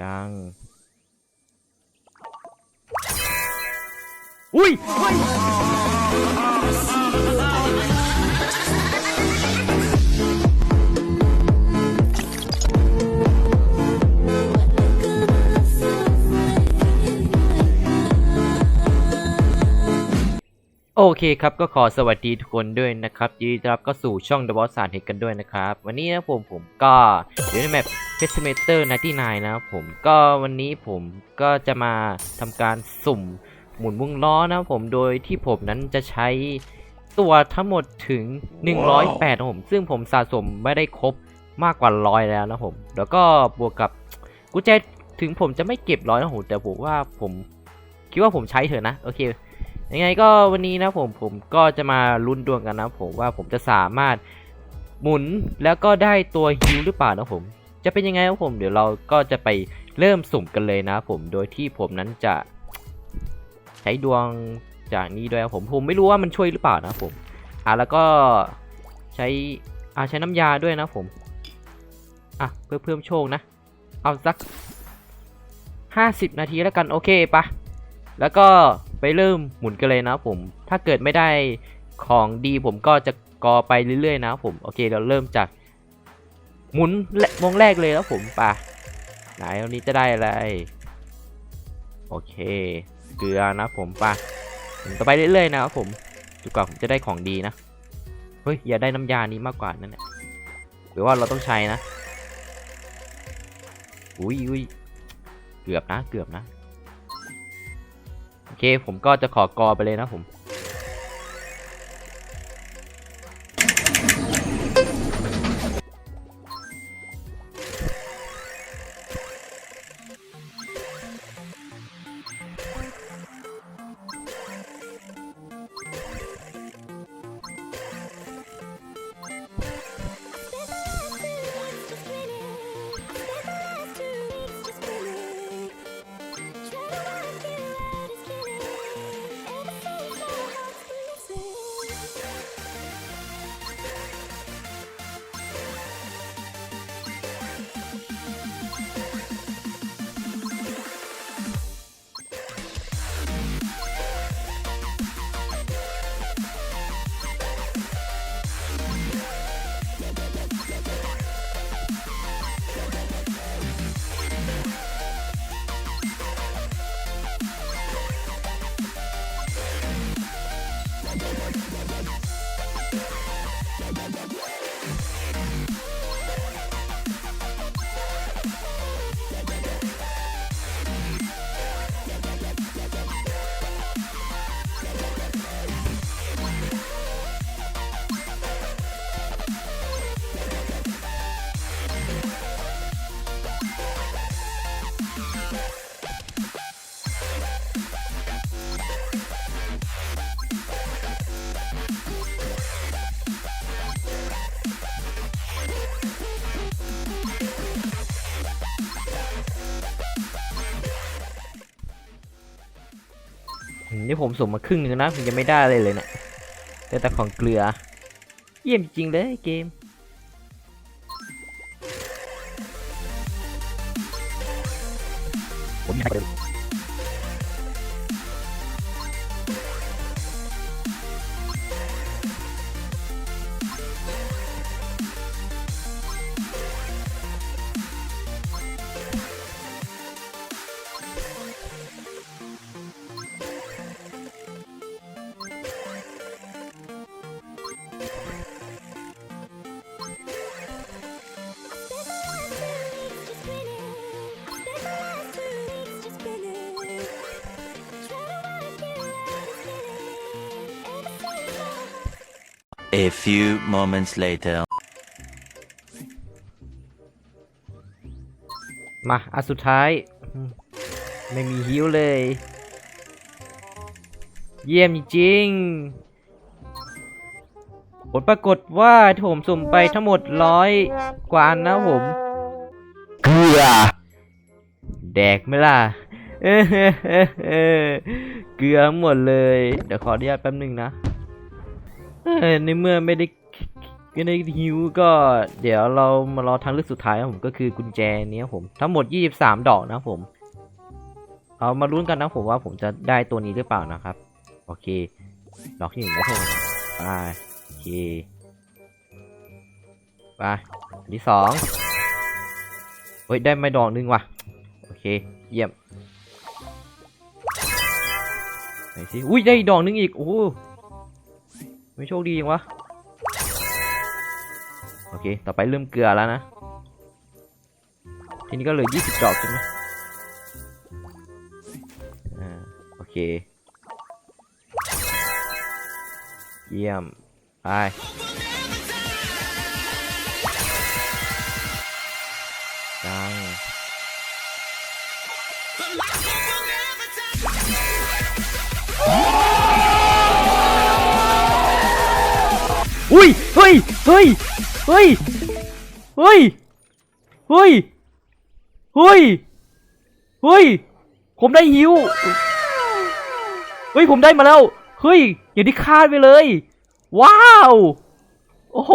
จัง อุ้ย โอเคครับก็ขอสวัสดีทุกคนด้วยนะครับยินดีต้อนรับก็สู่ช่อง The Boss สารเทคกันด้วยนะครับ วันนี้นะผมผมก็อยู่ในแมป p e s t i m a t o r 99นะครับผมก็วันนี้ผมก็จะมาทำการสุ่มหมุนวงล้อนะผมโดยที่ผมนั้นจะใช้ตัวทั้งหมดถึง 108นะผม ซึ่งผมสะสมไม่ได้ครบมากกว่าร้อยแล้วนะผม แล้วก็บวกกับกุญแจถึงผมจะไม่เก็บร้อยนะผมแต่ผมว่าผมคิดว่าผมใช้เถอะนะโอเค ยังไงก็วันนี้นะผมผมก็จะมาลุ้นดวงกันนะผมว่าผมจะสามารถหมุนแล้วก็ได้ตัวฮิวหรือเปล่านะผม จะเป็นยังไงนะผม เดี๋ยวเราก็จะไปเริ่มสุ่มกันเลยนะผมโดยที่ผมนั้นจะใช้ดวงจากนี้ด้วยผมผมไม่รู้ว่ามันช่วยหรือเปล่านะผมอะแล้วก็ใช้อ่าใช้น้ำยาด้วยนะผมอะเพื่อเพิ่มโชคนะ เอาสัก 50 นาทีแล้วกันโอเคปะแล้วก็ ไปเริ่มหมุนกันเลยนะผม ถ้าเกิดไม่ได้ของดีผมก็จะกอไปเรื่อยๆนะผมโอเคเราเริ่มจากหมุนวงแรกเลยแล้วผมป่ะไหนวันนี้จะได้อะไร โอเค เกลือนะผมป่ะหมุนต่อไปเรื่อยๆนะครับผมจนกว่าผมจะได้ของดีนะเฮ้ยอย่าได้น้ำยานี้มากกว่านั่นแหละหรือว่าเราต้องใช้นะอุ้ยอุ้ยเกือบนะเกือบนะ เคผมก็จะขอกอไปเลยนะผม นี่ผมส่งมาครึ่งหนึงนะผมยังไม่ได้เลยเลยเนะี่ยได้แต่ของเกลือ เยี่ยมจริงเลยเกมผมอยากเลย A few moments later. มาอันสุดท้ายอืมไม่มีฮิวเลย เยี่ยมจริงๆผลปรากฏว่าที่ผมสุ่มไปทั้งหมดร้อยกว่าอันนะผมเกลือแดกไหมล่ะเออเกลือหมดเลย เดี๋ยวขออนุญาตแป๊บหนึงนะเออ ในเมื่อไม่ได้เกก็ในฮิวก็เดี๋ยวเรามารอทางเลือกสุดท้ายครับผมก็คือกุญแจนี้ผมทั้งหมด 23 ดอกนะผม เอามาลุ้นกันนะผมว่าผมจะได้ตัวนี้หรือเปล่านะครับ โอเคดอกที่หนึ่งครับผมไปโอเคไปนที่สองเฮ้ยได้ไม่ดอกหนึงว่ะโอเคเยี่ยมไหนสิอุ้ยได้ดอกหนึงอีกโอ้ ไม่โชคดีจังวะ โอเค ต่อไปเริ่มเกลือแล้วนะ ทีนี้ก็เหลือ20ดอกใช่ไหมอ่า โอเค เยี่ยม ไปจัง อุ้ยเฮ้ยเฮ้ยเฮ้ยเฮ้ยเฮ้ยเฮ้ยเฮ้ยผมได้ฮิวเฮ้ยผมได้มาแล้วเฮ้ยอย่างที่คาดไปเลย ว้าวโอ้โห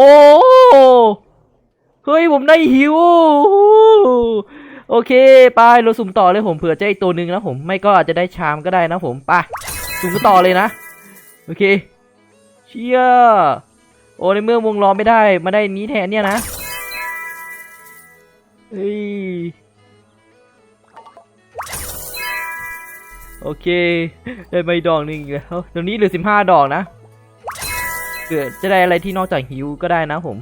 เฮ้ยผมได้ฮิวโอเคไปเราสุ่มต่อเลยผมเผื่อจะอีกตัวหนึ่งนะผมไม่ก็อาจจะได้ชามก็ได้นะผมไปสุ่มกันต่อเลยนะ โอเค เชี่ยโอ้ในเมื่อวงล้อมไม่ได้ มาได้นี้แทนเนี่ยนะเฮ้ยโอเคได้ใบดอกหนึ่งแล้วตรงนี้เหลือสิบห้าดอกนะเกิดจะได้อะไรที่นอกจากหิวก็ได้นะผม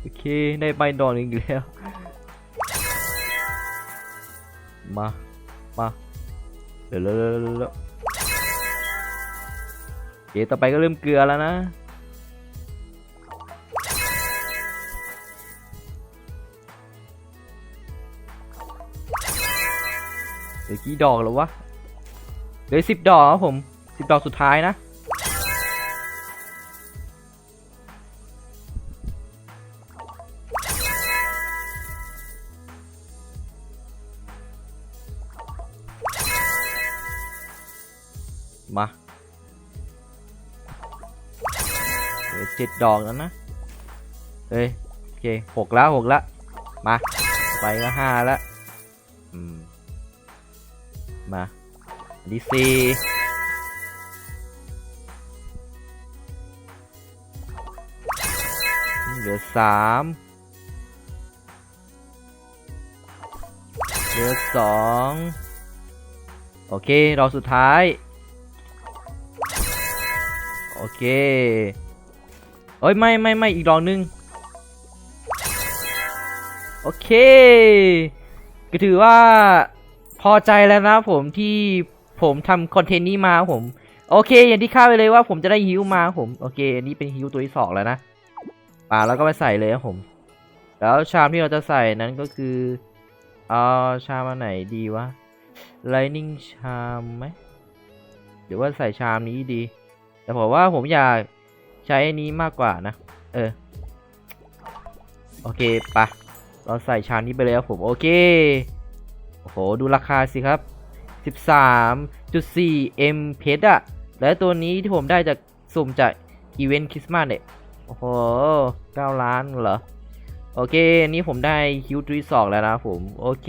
โอเคได้ใบดอกหนึ่งแล้ว มา มาเดี๋ยวเร็ว เร็วเร็วเร็วโอเคต่อไปก็เริ่มเกลือแล้วนะ เหลือกี่ดอกแล้ววะ เหลือสิบดอกครับผมสิบดอกสุดท้ายนะมา เจ็ดดอกแล้วนะเฮ้ยโอเคหกแล้วหกแล้วมาไปก็ห้าแล้วอืมมาอันที่สี่เหลือสามเหลือสองโอเคดอกสุดท้าย โอเค เอ้ยไม่ไม่ไม่อีกดอกหนึง โอเค ก็ถือว่าพอใจแล้วนะผมที่ผมทำคอนเทนต์นี้มาผม โอเค อย่างที่คาดไปเลยว่าผมจะได้ฮิวมาผม โอเค อันนี้เป็นฮิวตัวที่สองแล้วนะป่าแล้วก็ไปใส่เลยครับผม แล้วชามที่เราจะใส่นั้นก็คือเอาชามอันไหนดีวะ Lightning ชามไหมหรือว่าใส่ชามนี้ดี แต่ผมว่าผมอยาก ใช้อันนี้มากกว่านะ เออ โอเคปะเราใส่ชามนี้ไปเลยครับผม โอเค โอ้โห ดูราคาสิครับ 13.4 M เพชรอะและตัวนี้ที่ผมได้จากสุ่มจากอีเวนต์คริสต์มาสเนี่ย โอ้โห 9 ล้านเหรอ โอเคนนี้ผมได้คิวทรีสองแล้วนะผม โอเค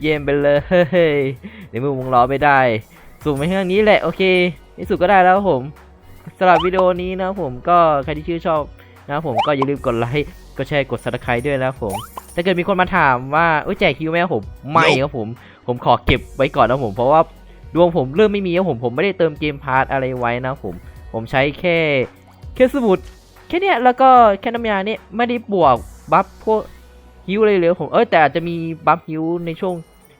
เยี่ยมไปเลยในมือวงล้อไม่ได้ สุ่มไปเท่านี้แหละ โอเคที่สุดก็ได้แล้วผม สำหรับวิดีโอนี้นะผมก็ใครที่ชื่นชอบนะผมก็อย่าลืมกดไลค์กดแชร์กด subscribe ด้วยนะผมถ้าเกิดมีคนมาถามว่าเอ้ยแจกคิวไหมผมไม่ครับผม ผมขอเก็บไว้ก่อนนะผม เพราะว่าดวงผมเริ่มไม่มีครับผมผมไม่ได้เติมเกมพาร์ทอะไรไว้นะผม ผมใช้แค่แค่สมุดแค่เนี้ยแล้วก็แค่น้ำยาเนี่ยไม่ได้บวกบัฟพวกฮิวเลยเลยผมเออแต่อาจจะมีบัฟฮิวในช่วง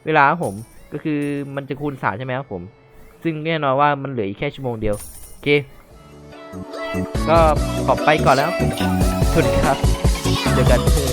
เวลาผมก็คือมันจะคูณสามใช่ไหมครับผม ซึ่งแน่นอนว่ามันเหลืออีกแค่ชั่วโมงเดียวโอเค ก็ขอไปก่อนแล้วสวัสดีครับ เจอกันที่